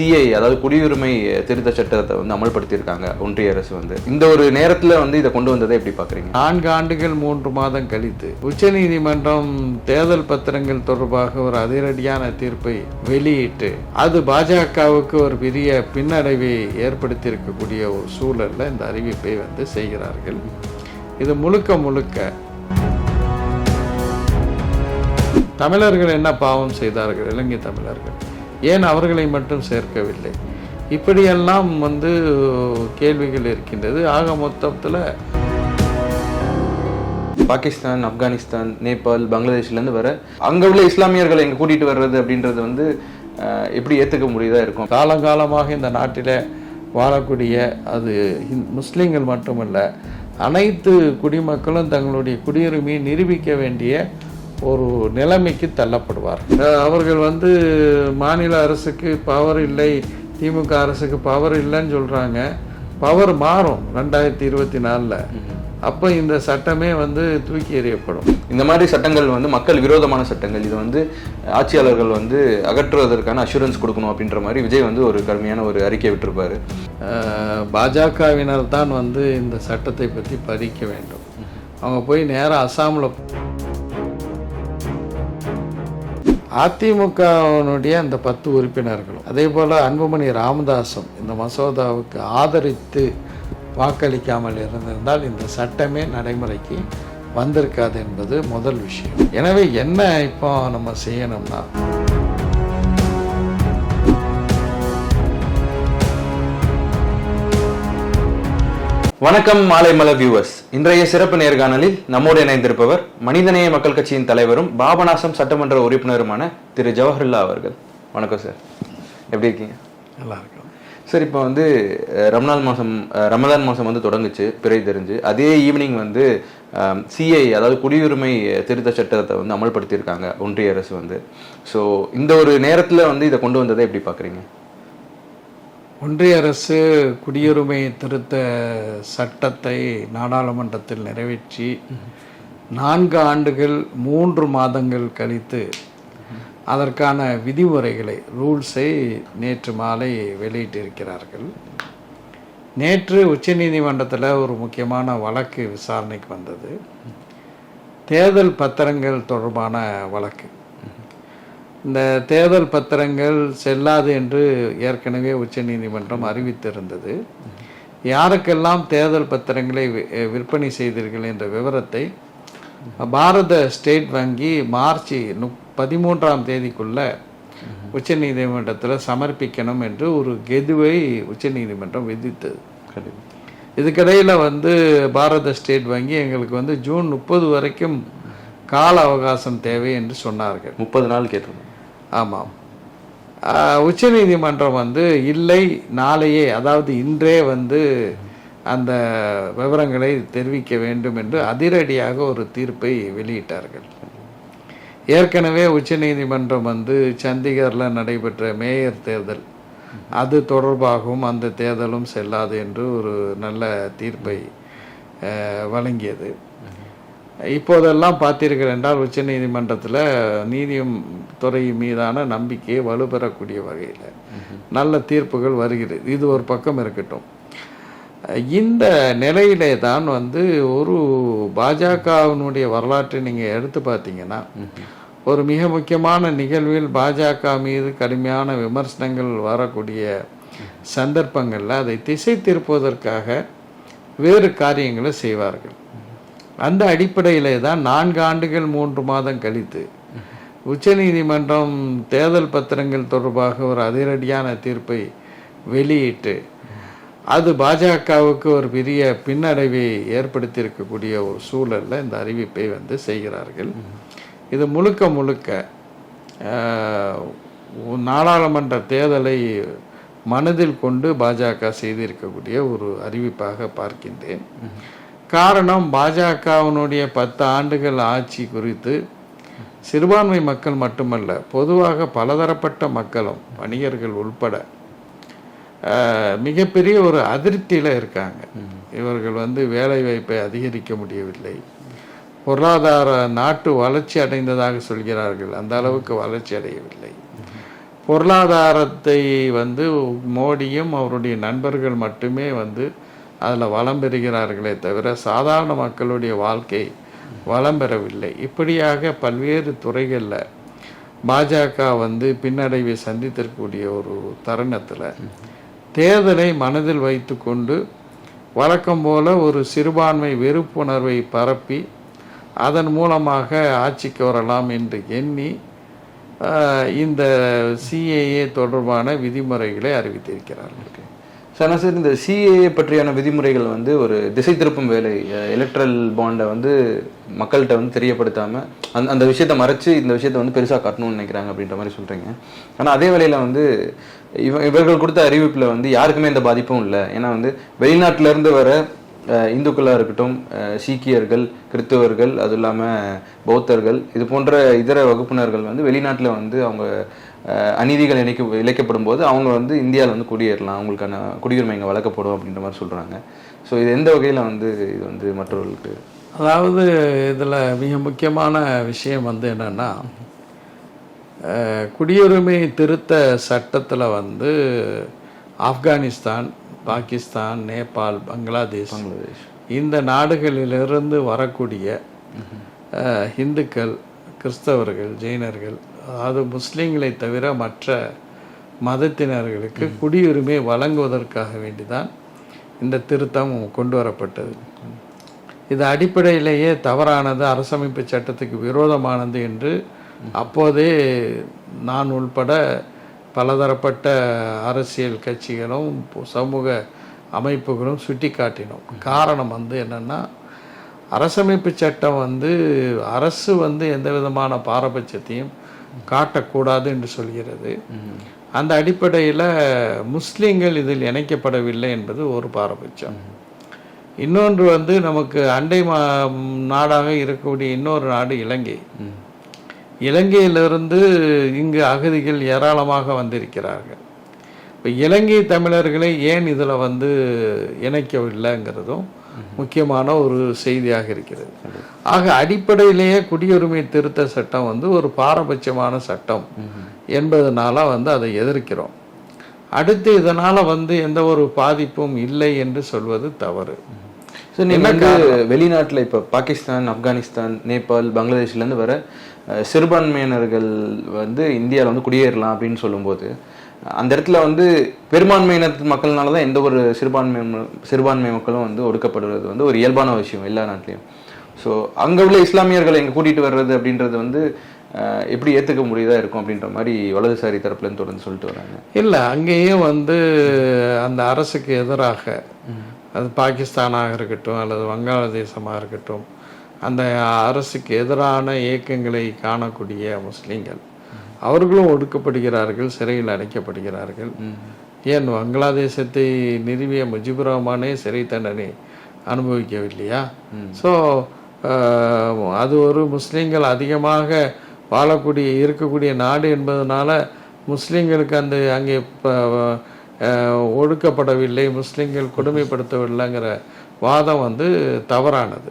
CI அதாவது குடியுரிமை திருத்த சட்டத்தை வந்து அமல்படுத்தியிருக்காங்க ஒன்றிய அரசு வந்து. இந்த ஒரு நேரத்தில் வந்து இதை கொண்டு வந்ததை எப்படி பார்க்குறீங்க நான்கு ஆண்டுகள் மூன்று மாதம் கழித்து உச்சநீதிமன்றம் தேர்தல் பத்திரங்கள் தொடர்பாக ஒரு அதிரடியான தீர்ப்பை வெளியிட்டு அது பாஜகவுக்கு ஒரு பெரிய பின்னடைவை ஏற்படுத்தியிருக்கக்கூடிய ஒரு சூழல்ல இந்த அறிவிப்பை வந்து செய்கிறார்கள். இது முழுக்க முழுக்க தமிழர்கள் என்ன பாவம் செய்தார்கள்? இலங்கை தமிழர்கள். ஏன் அவர்களை மட்டும் சேர்க்கவில்லை? இப்படியெல்லாம் வந்து கேள்விகள் இருக்கின்றது. ஆக மொத்தத்தில் பாகிஸ்தான் ஆப்கானிஸ்தான் நேபாள் பங்களாதேஷ்ல இருந்து வர அங்க உள்ள இஸ்லாமியர்களை எங்க கூட்டிட்டு வர்றது அப்படின்றது வந்து எப்படி ஏத்துக்க முடியுதா இருக்கும்? காலங்காலமாக இந்த நாட்டில் வாழக்கூடிய அது முஸ்லிம்கள் மட்டுமல்ல அனைத்து குடிமக்களும் தங்களுடைய குடியுரிமையை நிரூபிக்க வேண்டிய ஒரு நிலைமைக்கு தள்ளப்படுவார். அவர்கள் வந்து மாநில அரசுக்கு பவர் இல்லை திமுக அரசுக்கு பவர் இல்லைன்னு சொல்கிறாங்க பவர் மாறும் ரெண்டாயிரத்தி இருபத்தி நாலில். அப்போ இந்த சட்டமே வந்து தூக்கி எறியப்படும். இந்த மாதிரி சட்டங்கள் வந்து மக்கள் விரோதமான சட்டங்கள். இது வந்து ஆட்சியாளர்கள் வந்து அகற்றுவதற்கான அஷூரன்ஸ் கொடுக்கணும் அப்படின்ற மாதிரி விஜய் வந்து ஒரு கடுமையான ஒரு அறிக்கை விட்டிருப்பாரு. பாஜகவினர் தான் வந்து இந்த சட்டத்தை பற்றி பதிக்க வேண்டும். அவங்க போய் நேராக அஸ்ஸாமில் அதிமுகவினுடைய அந்த பத்து உறுப்பினர்களும் அதே போல் அன்புமணி ராமதாசும் இந்த மசோதாவுக்கு ஆதரித்து வாக்களிக்காமல் இருந்திருந்தால் இந்த சட்டமே நடைமுறைக்கு வந்திருக்காது என்பது முதல் விஷயம். எனவே என்ன இப்போ நம்ம செய்யணும்னா வணக்கம் மாலை மலர் வியூவர்ஸ் இன்றைய சிறப்பு நேர்காணலில் நம்மோடு இணைந்திருப்பவர் மனிதநேய மக்கள் கட்சியின் தலைவரும் பாபநாசம் சட்டமன்ற உறுப்பினருமான திரு. ஜவஹர்லா அவர்கள். வணக்கம் சார் எப்படி இருக்கீங்க? நல்லா இருக்கும். சார் இப்போ வந்து அஹ், ரமலான் மாதம் ரமலான் மாதம் வந்து தொடங்குச்சு பிறை தெரிஞ்சு. அதே ஈவினிங் வந்து சிஐ அதாவது குடியுரிமை திருத்த சட்டத்தை வந்து அமல்படுத்தியிருக்காங்க ஒன்றிய அரசு வந்து. ஸோ இந்த ஒரு நேரத்தில் வந்து இதை கொண்டு வந்ததை எப்படி பார்க்குறீங்க ஒன்றிய அரசு குடியுரிமை திருத்த சட்டத்தை நாடாளுமன்றத்தில் நிறைவேற்றி நான்கு ஆண்டுகள் மூன்று மாதங்கள் கழித்து அதற்கான விதிமுறைகளை ரூல்ஸை நேற்று மாலை வெளியிட்டிருக்கிறார்கள். நேற்று உச்சநீதிமன்றத்தில் ஒரு முக்கியமான வழக்கு விசாரணைக்கு வந்தது. தேர்தல் பத்திரங்கள் தொடர்பான வழக்கு. இந்த தேர்தல் பத்திரங்கள் செல்லாது என்று ஏற்கனவே உச்சநீதிமன்றம் அறிவித்திருந்தது. யாருக்கெல்லாம் தேர்தல் பத்திரங்களை விற்பனை செய்தீர்கள் என்ற விவரத்தை பாரத ஸ்டேட் வங்கி மார்ச் முப் பதிமூன்றாம் தேதிக்குள்ள உச்சநீதிமன்றத்தில் சமர்ப்பிக்கணும் என்று ஒரு கெதுவை உச்சநீதிமன்றம் விதித்தது. இதுக்கிடையில் வந்து பாரத ஸ்டேட் வங்கி எங்களுக்கு வந்து ஜூன் முப்பது வரைக்கும் கால அவகாசம் தேவை என்று சொன்னார்கள். முப்பது நாள் கேட்டிருந்தோம். ஆமாம் உச்சநீதிமன்றம் வந்து இல்லை நாளையே அதாவது இன்றே வந்து அந்த விவரங்களை தெரிவிக்க வேண்டும் என்று அதிரடியாக ஒரு தீர்ப்பை வெளியிட்டார்கள். ஏற்கனவே உச்சநீதிமன்றம் வந்து சண்டிகரில் நடைபெற்ற மேயர் தேர்தல் அது தொடர்பாகவும் அந்த தேர்தலும் செல்லாது என்று ஒரு நல்ல தீர்ப்பை வழங்கியது. இப்போதெல்லாம் பார்த்தீர்கள் என்றால் உச்சநீதிமன்றத்தில் நீதியும் துறை மீதான நம்பிக்கையை வலுப்பெறக்கூடிய வகையில் நல்ல தீர்ப்புகள் வருகிறது. இது ஒரு பக்கம் இருக்கட்டும். இந்த நிலையிலே தான் வந்து ஒரு பாஜகவினுடைய வரலாற்றை நீங்கள் எடுத்து பார்த்தீங்கன்னா ஒரு மிக முக்கியமான நிகழ்வில் பாஜக மீது கடுமையான விமர்சனங்கள் வரக்கூடிய சந்தர்ப்பங்களில் அதை திசை திருப்புவதற்காக வேறு காரியங்களை செய்வார்கள். அந்த அடிப்படையிலே தான் நான்கு ஆண்டுகள் மூன்று மாதம் கழித்து உச்சநீதிமன்றம் தேர்தல் பத்திரங்கள் தொடர்பாக ஒரு அதிரடியான தீர்ப்பை வெளியிட்டு அது பாஜகவுக்கு ஒரு பெரிய பின்னடைவை ஏற்படுத்தியிருக்கக்கூடிய ஒரு சூழலில் இந்த அறிவிப்பை வந்து செய்கிறார்கள். இது முழுக்க முழுக்க நாடாளுமன்ற தேர்தலை மனதில் கொண்டு பாஜக செய்திருக்கக்கூடிய ஒரு அறிவிப்பாக பார்க்கின்றேன். காரணம் பாஜகவினுடைய பத்து ஆண்டுகள் ஆட்சி குறித்து சிறுபான்மை மக்கள் மட்டுமல்ல பொதுவாக பலதரப்பட்ட மக்களும் வணிகர்கள் உள்பட மிகப்பெரிய ஒரு அதிருப்தியில் இருக்காங்க. இவர்கள் வந்து வேலை வாய்ப்பை அதிகரிக்க முடியவில்லை. பொருளாதார நாட்டு வளர்ச்சி அடைந்ததாக சொல்கிறார்கள். அந்த அளவுக்கு வளர்ச்சி அடையவில்லை. பொருளாதாரத்தை வந்து மோடியும் அவருடைய நண்பர்கள் மட்டுமே வந்து அதில் வளம் பெறுகிறார்களே தவிர சாதாரண மக்களுடைய வாழ்க்கை வளம் பெறவில்லை. இப்படியாக பல்வேறு துறைகளில் பாஜக வந்து பின்னடைவை சந்தித்திருக்கக்கூடிய ஒரு தருணத்தில் தேர்தலை மனதில் வைத்துக்கொண்டு வழக்கம் போல ஒரு சிறுபான்மை வெறுப்புணர்வை பரப்பி அதன் மூலமாக ஆட்சிக்கு வரலாம் என்று எண்ணி இந்த சிஏஏ தொடர்பான விதிமுறைகளை அறிவித்திருக்கிறார்கள். சார் சார் இந்த சிஏஏ பற்றியான விதிமுறைகள் வந்து ஒரு திசை திருப்பும் வேலை எலக்ட்ரல் பாண்டை வந்து மக்கள்கிட்ட வந்து தெரியப்படுத்தாமல் அந்த அந்த விஷயத்தை மறைச்சு இந்த விஷயத்தை வந்து பெருசாக காட்டணும்னு நினைக்கிறாங்க அப்படின்ற மாதிரி சொல்கிறீங்க ஆனால் அதே வேலையில் வந்து இவ இவர்கள் கொடுத்த அறிவிப்பில் வந்து யாருக்குமே இந்த பாதிப்பும் இல்லை. ஏன்னா வந்து வெளிநாட்டுல இருந்து வர இந்துக்களாக இருக்கட்டும் சீக்கியர்கள் கிறிஸ்தவர்கள் அதுவும் இல்லாமல் பௌத்தர்கள் இது போன்ற இதர வகுப்பினர்கள் வந்து வெளிநாட்டில் வந்து அவங்க அநீதிகள் இணைக்க இழைக்கப்படும் போது அவங்க வந்து இந்தியாவில் வந்து குடியேறலாம். அவங்களுக்கான குடியுரிமை இங்கே வழங்கப்படும் அப்படின்ற மாதிரி சொல்கிறாங்க ஸோ இது எந்த வகையில் வந்து இது வந்து மற்றவர்களுக்கு அதாவது இதில் மிக முக்கியமான விஷயம் வந்து என்னென்னா குடியுரிமை திருத்த சட்டத்தில் வந்து ஆப்கானிஸ்தான் பாகிஸ்தான் நேபாள் பங்களாதேஷ் பங்களாதேஷ். இந்த நாடுகளிலிருந்து வரக்கூடிய இந்துக்கள் கிறிஸ்தவர்கள் ஜெயினர்கள் அதாவது முஸ்லீம்களை தவிர மற்ற மதத்தினர்களுக்கு குடியுரிமை வழங்குவதற்காக வேண்டிதான் இந்த திருத்தம் கொண்டு வரப்பட்டது. இது அடிப்படையிலேயே தவறானது. அரசமைப்பு சட்டத்துக்கு விரோதமானது என்று அப்போதே நான் உள்பட பலதரப்பட்ட அரசியல் கட்சிகளும் சமூக அமைப்புகளும் சுட்டி காட்டினோம் காரணம் வந்து என்னென்னா அரசமைப்பு சட்டம் வந்து அரசு வந்து எந்த விதமான பாரபட்சத்தையும் காட்டக்கூடாது என்று சொல்கிறது. அந்த அடிப்படையில் முஸ்லீம்கள் இதில் இணைக்கப்படவில்லை என்பது ஒரு பாரபட்சம். இன்னொன்று வந்து நமக்கு அண்டை மா நாடாக இருக்கக்கூடிய இன்னொரு நாடு இலங்கை. இலங்கையிலிருந்து இங்கு அகதிகள் ஏராளமாக வந்திருக்கிறார்கள். இப்போ இலங்கை தமிழர்களை ஏன் இதில் வந்து இணைக்கவில்லைங்கிறதும் முக்கியமான ஒரு செய்தியாக இருக்கிறது. ஆக அடிப்படையிலேயே குடியுரிமை திருத்த சட்டம் வந்து ஒரு பாரபட்சமான சட்டம் என்பதனால வந்து அதை எதிர்க்கிறோம். அடுத்து இதனால வந்து எந்த ஒரு பாதிப்பும் இல்லை என்று சொல்வது தவறு. ஸோ நீங்கள் வெளிநாட்டில் இப்போ பாகிஸ்தான் ஆப்கானிஸ்தான் நேபாள் பங்களாதேஷ்லேருந்து வர சிறுபான்மையினர்கள் வந்து இந்தியாவில் வந்து குடியேறலாம் அப்படின்னு சொல்லும்போது அந்த இடத்துல வந்து பெரும்பான்மையினத்து மக்கள்னால தான் எந்த ஒரு சிறுபான்மை ம- சிறுபான்மை மக்களும் வந்து ஒடுக்கப்படுறது வந்து ஒரு இயல்பான விஷயம் எல்லா நாட்டிலையும். ஸோ அங்கே உள்ள இஸ்லாமியர்களை இங்கே கூட்டிகிட்டு வர்றது அப்படின்றது வந்து எப்படி ஏற்றுக்க முடியுதா இருக்கும் அப்படின்ற மாதிரி வலதுசாரி தரப்புலேருந்து தொடர்ந்து சொல்லிட்டு வராங்க. இல்லை அங்கேயும் வந்து அந்த அரசுக்கு எதிராக அது பாகிஸ்தானாக இருக்கட்டும் அல்லது வங்காளதேசமாக இருக்கட்டும் அந்த அரசுக்கு எதிரான இயக்கங்களை காணக்கூடிய முஸ்லீம்கள். அவர்களும் ஒடுக்கப்படுகிறார்கள் சிறையில் அடைக்கப்படுகிறார்கள். ஏன் வங்காளதேசத்தை நிறுவிய முஜிபுர் ரஹ்மானே சிறை தண்டனை அனுபவிக்கவில்லையா? ஸோ அது ஒரு முஸ்லீம்கள் அதிகமாக வாழக்கூடிய இருக்கக்கூடிய நாடு என்பதனால முஸ்லீம்களுக்கு அந்த அங்கே ஒடுக்கப்படவில்லை முஸ்லீம்கள் கொடுமைப்படுத்தவில்லைங்கிற வாதம் வந்து தவறானது.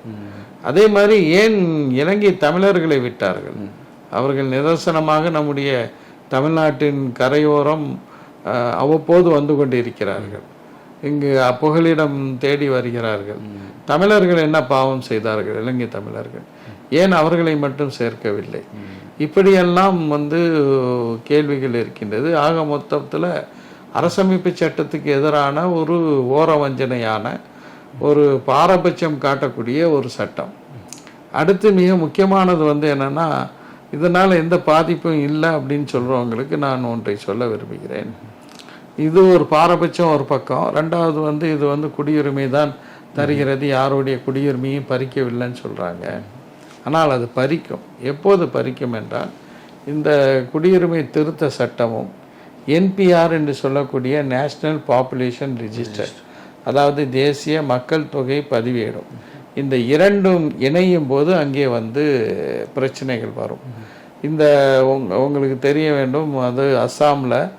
அதே மாதிரி ஏன் இலங்கை தமிழர்களை விட்டார்கள்? அவர்கள் நிதர்சனமாக நம்முடைய தமிழ்நாட்டின் கரையோரம் அவ்வப்போது வந்து கொண்டிருக்கிறார்கள். இங்கு அப்புகலிடம் தேடி வருகிறார்கள். தமிழர்கள் என்ன பாவம் செய்தார்கள்? இலங்கை தமிழர்கள். ஏன் அவர்களை மட்டும் சேர்க்கவில்லை? இப்படியெல்லாம் வந்து கேள்விகள் இருக்கின்றது. ஆக மொத்தத்தில் அரசமைப்பு சட்டத்துக்கு எதிரான ஒரு ஓரவஞ்சனையான ஒரு பாரபட்சம் காட்டக்கூடிய ஒரு சட்டம். அடுத்து மிக முக்கியமானது வந்து என்னென்னா இதனால் எந்த பாதிப்பும் இல்லை அப்படின்னு சொல்கிறவங்களுக்கு நான் ஒன்றை சொல்ல விரும்புகிறேன். இது ஒரு பாரபட்சம் ஒரு பக்கம். ரெண்டாவது வந்து இது வந்து குடியுரிமை தான் தருகிறது. யாருடைய குடியுரிமையும் பறிக்கவில்லைன்னு சொல்கிறாங்க ஆனால் அது பறிக்கும். எப்போது பறிக்கும் என்றால் இந்த குடியுரிமை திருத்த சட்டமும் என்பிஆர் என்று சொல்லக்கூடிய நேஷ்னல் பாப்புலேஷன் ரிஜிஸ்டர் அதாவது தேசிய மக்கள் தொகை பதிவேடும். இந்த இரண்டும் இணையும் போது அங்கே வந்து பிரச்சனைகள் வரும். இந்த உங்க- உங்களுக்கு தெரிய வேண்டும் அது அஸ்ஸாமில்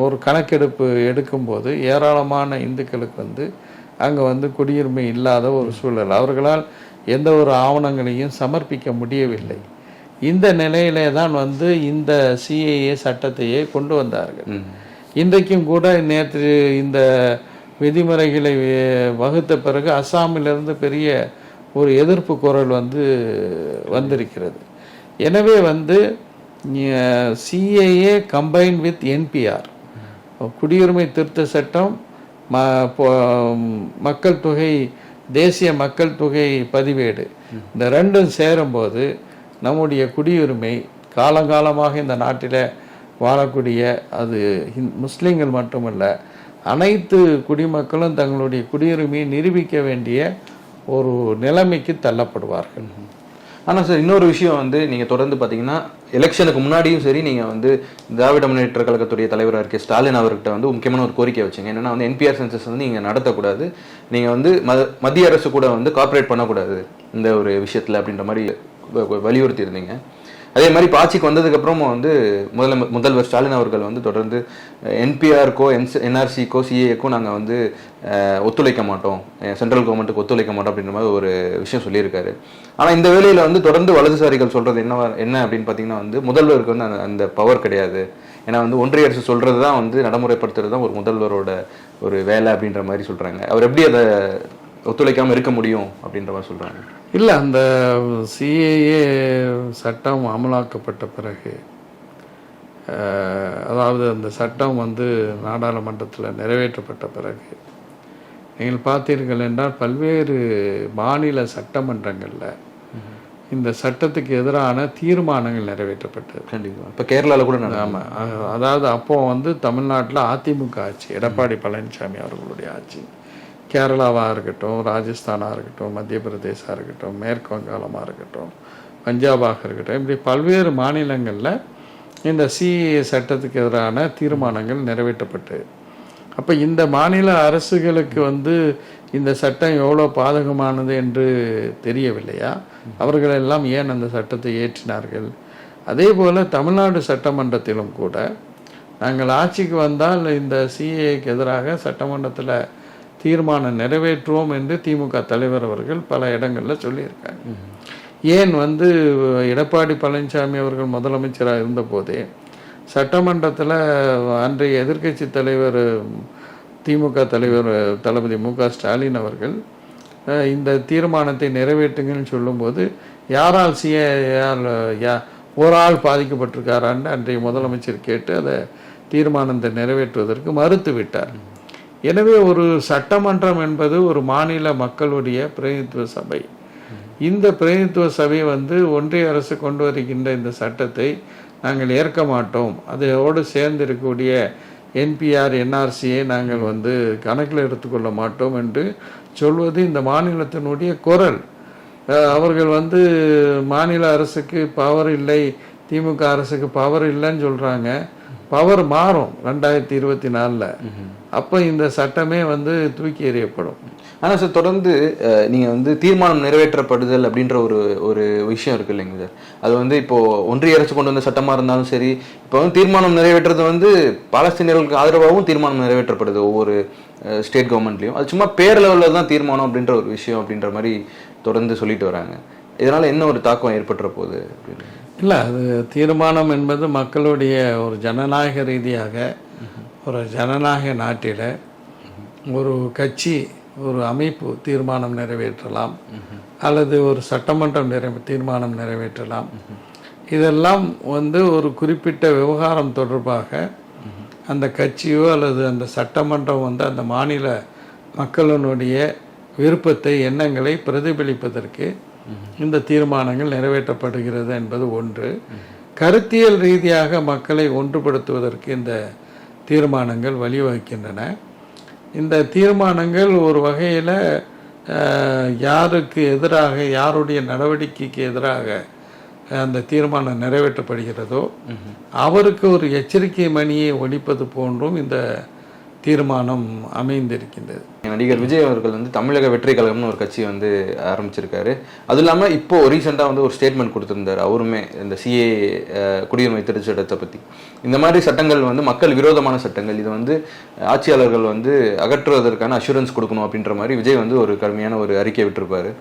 ஒரு கணக்கெடுப்பு எடுக்கும்போது ஏராளமான இந்துக்களுக்கு வந்து அங்கே வந்து குடியுரிமை இல்லாத ஒரு சூழல். அவர்களால் எந்த ஒரு ஆவணங்களையும் சமர்ப்பிக்க முடியவில்லை. இந்த நிலையிலே தான் வந்து இந்த சிஏஏ சட்டத்தையே கொண்டு வந்தார்கள். இன்றைக்கும் கூட நேற்று இந்த விதிமுறைகளை வகுத்த பிறகு அஸ்ஸாமிலிருந்து பெரிய ஒரு எதிர்ப்பு குரல் வந்து வந்திருக்கிறது. எனவே வந்து சிஏஏ கம்பைன் வித் என்பிஆர் குடியுரிமை திருத்த சட்டம் ம மக்கள் தொகை தேசிய மக்கள் தொகை பதிவேடு இந்த ரெண்டும் சேரும்போது நம்முடைய குடியுரிமை காலங்காலமாக இந்த நாட்டில் வாழக்கூடிய அது முஸ்லீம்கள் மட்டுமல்ல அனைத்து குடிமக்களும் தங்களுடைய குடியுரிமையை நிரூபிக்க வேண்டிய ஒரு நிலைமைக்கு தள்ளப்படுவார்கள். ஆனால் சார் இன்னொரு விஷயம் வந்து நீங்கள் தொடர்ந்து பார்த்தீங்கன்னா எலெக்ஷனுக்கு முன்னாடியும் சரி நீங்கள் வந்து திராவிட முன்னேற்ற கழகத்துடைய தலைவராக இருக்க ஸ்டாலின் அவர்கிட்ட வந்து முக்கியமான ஒரு கோரிக்கை வச்சீங்க. என்னன்னா வந்து என்பிஆர் சென்சஸ் வந்து நீங்கள் நடத்தக்கூடாது. நீங்கள் வந்து ம- மத்திய அரசு கூட வந்து கார்ப்பரேட் பண்ணக்கூடாது. இந்த ஒரு விஷயத்தில் அப்படின்ற மாதிரி வ- வலியுறுத்தி இருந்தீங்க அதே மாதிரி இப்போ ஆட்சிக்கு வந்ததுக்கப்புறமும் வந்து முதல முதல்வர் ஸ்டாலின் அவர்கள் வந்து தொடர்ந்து என்பிஆருக்கோ என் என்ஆர்சிக்கோ சிஏக்கோ நாங்கள் வந்து ஒத்துழைக்க மாட்டோம். சென்ட்ரல் கவர்மெண்ட்டுக்கு ஒத்துழைக்க மாட்டோம் அப்படின்ற மாதிரி ஒரு விஷயம் சொல்லியிருக்காரு. ஆனால் இந்த வேலையில் வந்து தொடர்ந்து வலதுசாரிகள் சொல்கிறது என்ன என்ன அப்படின்னு பார்த்தீங்கன்னா வந்து முதல்வருக்கு வந்து அந்த அந்த பவர் கிடையாது. ஏன்னா வந்து ஒன்றிய அரசு சொல்கிறது தான் வந்து நடைமுறைப்படுத்துறது தான் ஒரு முதல்வரோட ஒரு வேலை அப்படின்ற மாதிரி சொல்கிறாங்க அவர் எப்படி அதை ஒத்துழைக்காமல் இருக்க முடியும் அப்படின்ற மாதிரி சொல்கிறாங்க இல்லை அந்த சிஏஏ சட்டம் அமலாக்கப்பட்ட பிறகு அதாவது அந்த சட்டம் வந்து நாடாளுமன்றத்தில் நிறைவேற்றப்பட்ட பிறகு நீங்கள் பார்த்தீர்கள் என்றால் பல்வேறு மாநில சட்டமன்றங்களில் இந்த சட்டத்துக்கு எதிரான தீர்மானங்கள் நிறைவேற்றப்பட்டது. கண்டிப்பாக இப்போ கேரளாவில் கூட ஆமாம் அதாவது அப்போ வந்து தமிழ்நாட்டில் அதிமுக ஆட்சி எடப்பாடி பழனிசாமி அவர்களுடைய ஆட்சி. கேரளாவாக இருக்கட்டும் ராஜஸ்தானாக இருக்கட்டும் மத்திய பிரதேசாக இருக்கட்டும் மேற்கு வங்காளமாக இருக்கட்டும் பஞ்சாபாக இருக்கட்டும் இப்படி பல்வேறு மாநிலங்களில் இந்த சிஏ சட்டத்துக்கு எதிரான தீர்மானங்கள் நிறைவேற்றப்பட்டு. அப்போ இந்த மாநில அரசுகளுக்கு வந்து இந்த சட்டம் எவ்வளோ பாதகமானது என்று தெரியவில்லையா? அவர்களெல்லாம் ஏன் அந்த சட்டத்தை ஏற்றினார்கள்? அதே போல் தமிழ்நாடு சட்டமன்றத்திலும் கூட நாங்கள் ஆட்சிக்கு வந்தால் இந்த சிஏக்கு எதிராக சட்டமன்றத்தில் தீர்மானம் நிறைவேற்றுவோம் என்று திமுக தலைவர் அவர்கள் பல இடங்களில் சொல்லியிருக்காங்க. ஏன் வந்து எடப்பாடி பழனிசாமி அவர்கள் முதலமைச்சராக இருந்தபோதே சட்டமன்றத்தில் அன்றைய எதிர்க்கட்சி தலைவர் திமுக தலைவர் தளபதி மு ஸ்டாலின் அவர்கள் இந்த தீர்மானத்தை நிறைவேற்றுங்கன்னு சொல்லும்போது யாரால் சிஏஆல் யா ஒரு ஆள் பாதிக்கப்பட்டிருக்காரான்னு அன்றைய முதலமைச்சர் கேட்டு அதை தீர்மானத்தை நிறைவேற்றுவதற்கு மறுத்து விட்டார் எனவே ஒரு சட்டமன்றம் என்பது ஒரு மாநில மக்களுடைய பிரதிநிதித்துவ சபை. இந்த பிரதிநிதித்துவ சபை வந்து ஒன்றிய அரசு கொண்டு வருகின்ற இந்த சட்டத்தை நாங்கள் ஏற்க மாட்டோம். அதோடு சேர்ந்து இருக்கக்கூடிய என்பிஆர் என்ஆர்சியை நாங்கள் வந்து கணக்கில் எடுத்துக்கொள்ள மாட்டோம் என்று சொல்வது இந்த மாநிலத்தினுடைய குரல். அவர்கள் வந்து மாநில அரசுக்கு பவர் இல்லை திமுக அரசுக்கு பவர் இல்லைன்னு சொல்கிறாங்க பவர் மாறும் ரெண்டாயிரத்தி இருபத்தி நாலில். அப்போ இந்த சட்டமே வந்து தூக்கி எறியப்படும். ஆனால் சார் தொடர்ந்து அஹ், நீங்க வந்து தீர்மானம் நிறைவேற்றப்படுதல் அப்படின்ற ஒரு ஒரு விஷயம் இருக்கு இல்லைங்க சார். அது வந்து இப்போ ஒன்றிய அரசு கொண்டு வந்த சட்டமா இருந்தாலும் சரி இப்போ வந்து தீர்மானம் நிறைவேற்றுறது வந்து பாலஸ்தீனியர்களுக்கு ஆதரவாகவும் தீர்மானம் நிறைவேற்றப்படுது ஒவ்வொரு ஸ்டேட் கவர்மெண்ட்லையும் அது சும்மா பேர் லெவலில் தான் தீர்மானம் அப்படின்ற ஒரு விஷயம் அப்படின்ற மாதிரி தொடர்ந்து சொல்லிட்டு வராங்க. இதனால என்ன ஒரு தாக்கம் ஏற்பட்டுற போகுது அப்படின்னு? இல்லை அது தீர்மானம் என்பது மக்களுடைய ஒரு ஜனநாயக ரீதியாக ஒரு ஜனநாயக நாட்டில் ஒரு கட்சி ஒரு அமைப்பு தீர்மானம் நிறைவேற்றலாம். அல்லது ஒரு சட்டமன்றம் நிறை தீர்மானம் நிறைவேற்றலாம். இதெல்லாம் வந்து ஒரு குறிப்பிட்ட விவகாரம் தொடர்பாக அந்த கட்சியோ அல்லது அந்த சட்டமன்றம் வந்து அந்த மாநில மக்களினுடைய விருப்பத்தை எண்ணங்களை பிரதிபலிப்பதற்கு இந்த தீர்மானங்கள் நிறைவேற்றப்படுகிறது என்பது ஒன்று. கருத்தியல் ரீதியாக மக்களை ஒன்றுபடுத்துவதற்கு இந்த தீர்மானங்கள் வழிவகுக்கின்றன. இந்த தீர்மானங்கள் ஒரு வகையில் யாருக்கு எதிராக யாருடைய நடவடிக்கைக்கு எதிராக அந்த தீர்மானம் நிறைவேற்றப்படுகிறதோ அவருக்கு ஒரு எச்சரிக்கை மணியை ஒலிப்பது போன்றும் இந்த தீர்மானம் அமைந்திருக்கின்றது. நடிகர் விஜய் அவர்கள் வந்து தமிழக வெற்றி கழகம்னு ஒரு கட்சி வந்து ஆரம்பிச்சிருக்காரு. அதுவும் இல்லாமல் இப்போ ரீசெண்டாக வந்து ஒரு ஸ்டேட்மெண்ட் கொடுத்திருந்தாரு அவருமே இந்த சிஏ குடியுரிமை திருச்சட்டத்தை பற்றி இந்த மாதிரி சட்டங்கள் வந்து மக்கள் விரோதமான சட்டங்கள். இதை வந்து ஆட்சியாளர்கள் வந்து அகற்றுவதற்கான அஷூரன்ஸ் கொடுக்கணும் அப்படின்ற மாதிரி விஜய் வந்து ஒரு கடுமையான ஒரு அறிக்கை விட்டிருப்பாரு.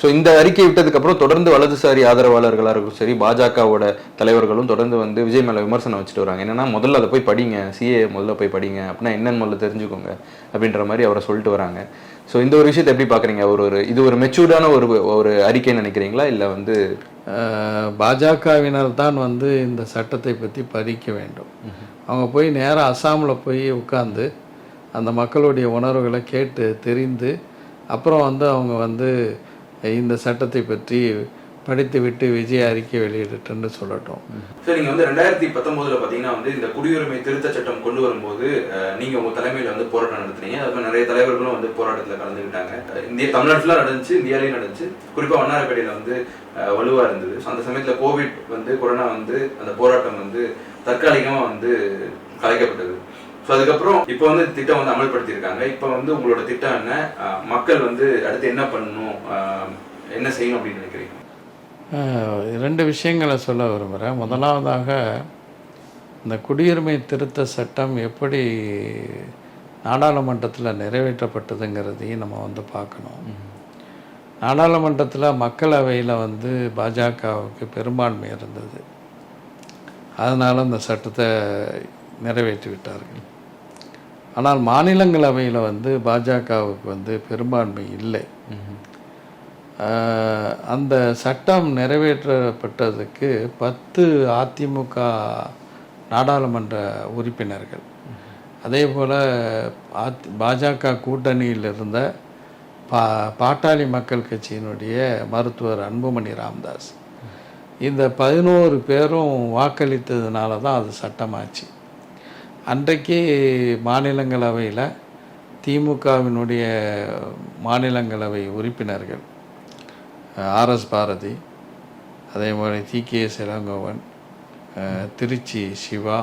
ஸோ இந்த அறிக்கை விட்டதுக்கப்புறம் தொடர்ந்து வலதுசாரி ஆதரவாளர்களாக இருக்கும் சரி பாஜகவோட தலைவர்களும் தொடர்ந்து வந்து விஜய் மேலே விமர்சனம் வச்சுட்டு வராங்க. என்னன்னா முதல்ல அதை போய் படிங்க சிஏ முதல்ல போய் படிங்க அப்படின்னா என்னன்னு முதல்ல தெரிஞ்சுக்கோங்க அப்படின்ற மாதிரி அவரை சொல்லிட்டு வராங்க. ஸோ இந்த ஒரு விஷயத்தை எப்படி பார்க்குறீங்க ஒரு ஒரு இது ஒரு மெச்சூர்டான ஒரு ஒரு அறிக்கைன்னு நினைக்கிறீங்களா? இல்லை வந்து பாஜகவினர் தான் வந்து இந்த சட்டத்தை பற்றி பறிக்க வேண்டும். அவங்க போய் நேராக அஸ்ஸாமில் போய் உட்காந்து அந்த மக்களுடைய உணர்வுகளை கேட்டு தெரிந்து அப்புறம் வந்து அவங்க வந்து இந்த சட்டத்தை பற்றி படித்து விட்டு விஜய் அறிக்கை வெளியிட்டுன்னு சொல்லட்டும். சார் நீங்கள் வந்து ரெண்டாயிரத்தி பத்தொன்பதுல பார்த்தீங்கன்னா வந்து இந்த குடியுரிமை திருத்த சட்டம் கொண்டு வரும்போது நீங்கள் உங்கள் தலைமையில் வந்து போராட்டம் நடத்துனீங்க. அதுக்கு நிறைய தலைவர்களும் வந்து போராட்டத்தில் கலந்துக்கிட்டாங்க இந்திய தமிழ்நாட்டில் நடந்துச்சு இந்தியாலையும் நடந்துச்சு. குறிப்பாக வண்ணாரப்பேட்டையில் வந்து வலுவாக இருந்தது. அந்த சமயத்தில் கோவிட் வந்து கொரோனா வந்து அந்த போராட்டம் வந்து தற்காலிகமாக வந்து கலைக்கப்பட்டது. ஸோ அதுக்கப்புறம் இப்போ வந்து திட்டம் வந்து அமல்படுத்தியிருக்காங்க. இப்போ வந்து உங்களோட திட்டம் என்ன? மக்கள் வந்து அடுத்து என்ன பண்ணணும்? என்ன செய்யணும் அப்படின்னு நினைக்கிறீங்க? ரெண்டு விஷயங்களை சொல்ல விரும்புகிறேன் முதலாவதாக இந்த குடியுரிமை திருத்த சட்டம் எப்படி நாடாளுமன்றத்தில் நிறைவேற்றப்பட்டதுங்கிறதையும் நம்ம வந்து பார்க்கணும். நாடாளுமன்றத்தில் மக்களவையில் வந்து பாஜகவுக்கு பெரும்பான்மை இருந்தது. அதனால் அந்த சட்டத்தை நிறைவேற்றி விட்டார்கள் ஆனால் மாநிலங்களவையில் வந்து பாஜகவுக்கு வந்து பெரும்பான்மை இல்லை. அந்த சட்டம் நிறைவேற்றப்பட்டதுக்கு பத்து அதிமுக நாடாளுமன்ற உறுப்பினர்கள். அதே போல் அதி பாஜக கூட்டணியில் இருந்த பா பாட்டாளி மக்கள் கட்சியினுடைய மருத்துவர் அன்புமணி ராமதாஸ். இந்த பதினோரு பேரும் வாக்களித்ததுனால தான் அது சட்டமாச்சு. அன்றைக்கு மாநிலங்களவையில் திமுகவினுடைய மாநிலங்களவை உறுப்பினர்கள் ஆர்எஸ் பாரதி அதே மாதிரி T K. Elangovan Tiruchi Siva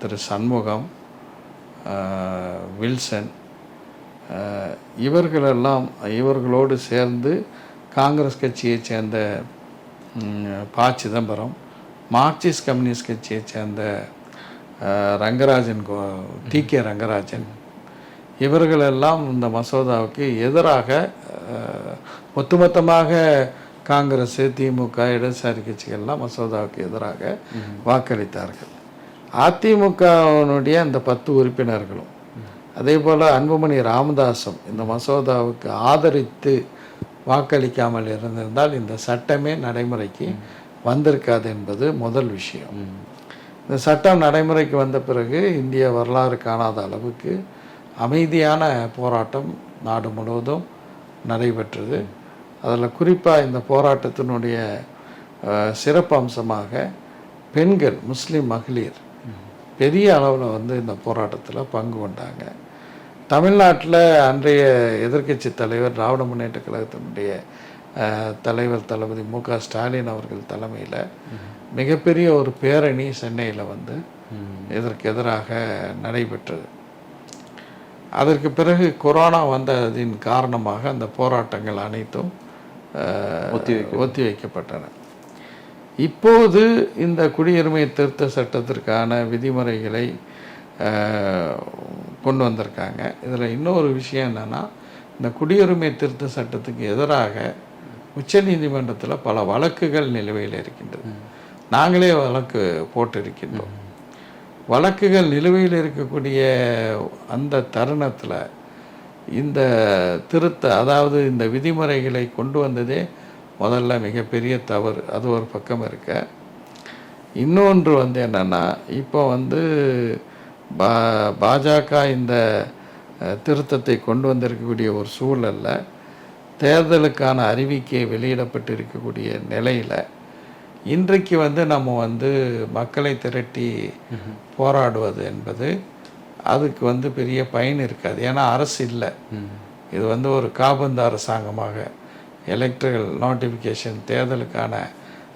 Thiru. Shanmugam Wilson இவர்களெல்லாம் இவர்களோடு சேர்ந்து காங்கிரஸ் கட்சியைச் சேர்ந்த பா ப. சிதம்பரம் மார்க்சிஸ்ட் கம்யூனிஸ்ட் கட்சியைச் சேர்ந்த ரங்கராஜன் கோ டி கே ரங்கராஜன். இவர்களெல்லாம் இந்த மசோதாவுக்கு எதிராக ஒட்டுமொத்தமாக காங்கிரஸ் திமுக இடதுசாரி கட்சிகள்லாம் மசோதாவுக்கு எதிராக வாக்களித்தார்கள். அதிமுகவினுடைய அந்த பத்து உறுப்பினர்களும் அதே போல் அன்புமணி ராமதாசும் இந்த மசோதாவுக்கு ஆதரித்து வாக்களிக்காமல் இருந்திருந்தால் இந்த சட்டமே நடைமுறைக்கு வந்திருக்காது என்பது முதல் விஷயம். இந்த சட்டம் நடைமுறைக்கு வந்த பிறகு இந்திய வரலாறு காணாத அளவுக்கு அமைதியான போராட்டம் நாடு முழுவதும் நடைபெற்றது. அதில் குறிப்பாக இந்த போராட்டத்தினுடைய சிறப்பம்சமாக சிறப்பு அம்சமாக பெண்கள் முஸ்லீம் மகளிர் பெரிய அளவில் வந்து இந்த போராட்டத்தில் பங்கு கொண்டாங்க. தமிழ்நாட்டில் அன்றைய எதிர்க்கட்சி தலைவர் திராவிட முன்னேற்ற கழகத்தினுடைய தலைவர் தளபதி மு க ஸ்டாலின் அவர்கள் தலைமையில் மிகப்பெரிய ஒரு பேரணி சென்னையில் வந்து இதற்கு எதிராக நடைபெற்றது. அதற்கு பிறகு கொரோனா வந்ததின் காரணமாக அந்த போராட்டங்கள் அனைத்தும் ஒத்தி வைக்கப்பட்டன இப்போது இந்த குடியுரிமை திருத்த சட்டத்திற்கான விதிமுறைகளை கொண்டு வந்திருக்காங்க. இதில் இன்னொரு விஷயம் என்னென்னா இந்த குடியுரிமை திருத்த சட்டத்துக்கு எதிராக உச்ச நீதிமன்றத்தில் பல வழக்குகள் நிலுவையில் இருக்கின்றது. நாங்களே வழக்கு போட்டிருக்கின்றோம். வழக்குகள் நிலுவையில் இருக்கக்கூடிய அந்த தருணத்தில் இந்த திருத்த அதாவது இந்த விதிமுறைகளை கொண்டு வந்ததே முதல்ல மிகப்பெரிய தவறு. அது ஒரு பக்கம் இருக்க. இன்னொன்று வந்து என்னென்னா இப்போ வந்து பா பாஜக இந்த திருத்தத்தை கொண்டு வந்திருக்கக்கூடிய ஒரு சூழல்ல தேர்தலுக்கான அறிவிக்கை வெளியிடப்பட்டு இருக்கக்கூடிய நிலையில் இன்றைக்கு வந்து நம்ம வந்து மக்களை திரட்டி போராடுவது என்பது அதுக்கு வந்து பெரிய பயன் இருக்காது. ஏன்னா அரசு இல்லை. இது வந்து ஒரு காபந்து அரசாங்கமாக எலக்ட்ரிக்கல் நோட்டிஃபிகேஷன் தேர்தலுக்கான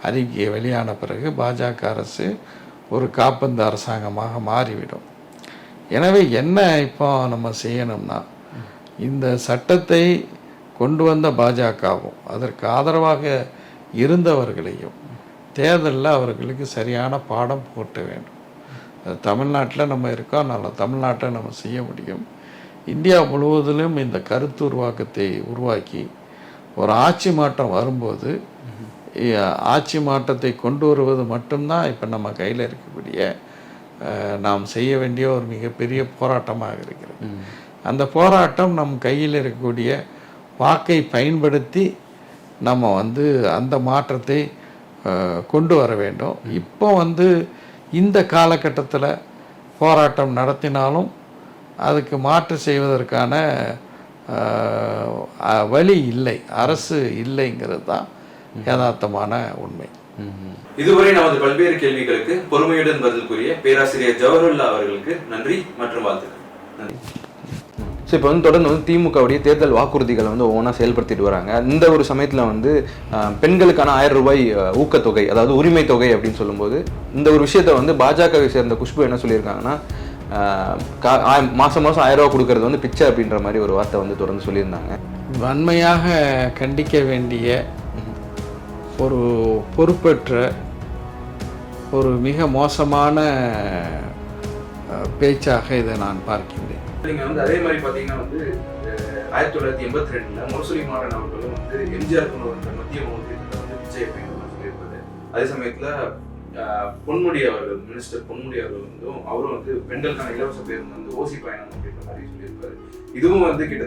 அறிக்கை வெளியான பிறகு பாஜக அரசு ஒரு காப்பந்து அரசாங்கமாக மாறிவிடும். எனவே என்ன இப்போ நம்ம செய்யணும்னா இந்த சட்டத்தை கொண்டு வந்த பாஜகவும் அதற்கு ஆதரவாக இருந்தவர்களையும் தேர்தலில் அவர்களுக்கு சரியான பாடம் போட்ட வேண்டும். அது தமிழ்நாட்டில் நம்ம இருக்கோம் நல்ல தமிழ்நாட்டை நம்ம செய்ய முடியும். இந்தியா முழுவதிலும் இந்த கருத்து உருவாக்கத்தை உருவாக்கி ஒரு ஆட்சி மாற்றம் வரும்போது ஆட்சி மாற்றத்தை கொண்டு வருவது மட்டும்தான் இப்போ நம்ம கையில் இருக்கக்கூடிய நாம் செய்ய வேண்டிய ஒரு மிகப்பெரிய போராட்டமாக இருக்கிறது. அந்த போராட்டம் நம் கையில் இருக்கக்கூடிய வாக்கை பயன்படுத்தி நம்ம வந்து அந்த மாற்றத்தை கொண்டு வர வேண்டும். இப்போ வந்து இந்த காலகட்டத்தில் போராட்டம் நடத்தினாலும் அதுக்கு மாற்று செய்வதற்கான வழி இல்லை. அரசு இல்லைங்கிறது தான் யதார்த்தமான உண்மை. இதுவரை நமது பல்வேறு கேள்விகளுக்கு பொறுமையுடன் பதில் கூறிய பேராசிரியர் ஜவஹர்லா அவர்களுக்கு நன்றி மற்றும் வாழ்த்துக்கள். நன்றி. ஸோ இப்போ வந்து தொடர்ந்து வந்து திமுகவுடைய தேர்தல் வாக்குறுதிகளை வந்து ஒவ்வொன்றா செயல்படுத்திட்டு வராங்க. இந்த ஒரு சமயத்தில் வந்து பெண்களுக்கான ஆயிரம் ரூபாய் ஊக்கத்தொகை அதாவது உரிமை தொகை அப்படின்னு சொல்லும்போது இந்த ஒரு விஷயத்தை வந்து பாஜகவை சேர்ந்த குஷ்பு என்ன சொல்லியிருக்காங்கன்னா மாதம் கா- மாசம் ஆயிரம் ரூபா கொடுக்கறது வந்து பிச்சை அப்படின்ற மாதிரி ஒரு வார்த்தை வந்து தொடர்ந்து சொல்லியிருந்தாங்க. வன்மையாக கண்டிக்க வேண்டிய ஒரு பொறுப்பற்ற ஒரு மிக மோசமான பேச்சாக இதை நான் பார்க்கிறேன். நீங்க வந்து அதே மாதிரி பாத்தீங்கன்னா வந்து ஆயிரத்தி தொள்ளாயிரத்தி எண்பத்தி ரெண்டுல முரசொலி மாறன் அவர்களும் வந்து எம்ஜிஆர் கொண்டு வந்த மத்திய உணவு திட்டத்தை வந்து பிச்சை அப்படின்னு சொல்லியிருப்பாரு. அதே சமயத்துல பொன்முடி அவர்கள் மினிஸ்டர் பொன்முடி அவர்கள் வந்து அவரும் வந்து பெண்களுக்கான இலவச பேருந்து வந்து ஓசி பயணம் அப்படின்ற மாதிரி சொல்லியிருப்பாரு. இதுவும் வந்து கிட்டத்தட்ட